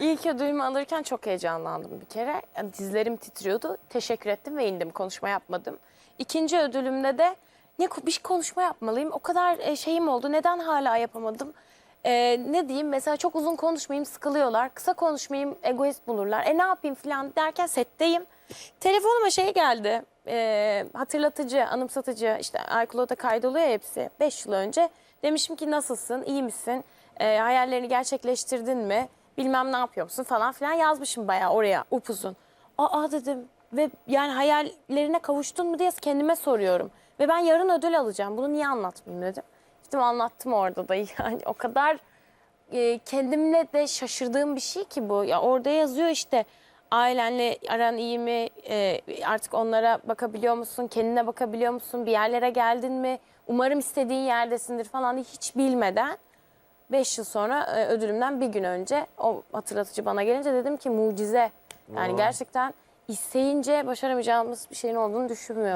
İlk ödülümü alırken çok heyecanlandım bir kere. Yani dizlerim titriyordu. Teşekkür ettim ve indim. Konuşma yapmadım. İkinci ödülümde de ne bir konuşma yapmalıyım. O kadar e, şeyim oldu. Neden hala yapamadım? E, ne diyeyim mesela çok uzun konuşmayayım sıkılıyorlar. Kısa konuşmayayım egoist bulurlar. E ne yapayım falan derken setteyim. Telefonuma şey geldi. e, hatırlatıcı, anımsatıcı işte iCloud'a kaydoluyor hepsi. Beş yıl önce. Demişim ki nasılsın, iyi misin? E, hayallerini gerçekleştirdin mi? Bilmem ne yapıyor musun falan filan yazmışım bayağı oraya upuzun. Aa dedim ve yani hayallerine kavuştun mu diye kendime soruyorum. Ve ben yarın ödül alacağım. Bunu niye anlatmayayım dedim. Gittim anlattım orada da yani o kadar e, kendimle de şaşırdığım bir şey ki bu. Ya orada yazıyor işte ailenle aran iyi mi? E, artık onlara bakabiliyor musun? Kendine bakabiliyor musun? Bir yerlere geldin mi? Umarım istediğin yerdesindir falan diye hiç bilmeden 5 yıl sonra e, ödülümden bir gün önce o hatırlatıcı bana gelince dedim ki mucize. Yani gerçekten isteyince başaramayacağımız bir şeyin olduğunu düşünmüyorum.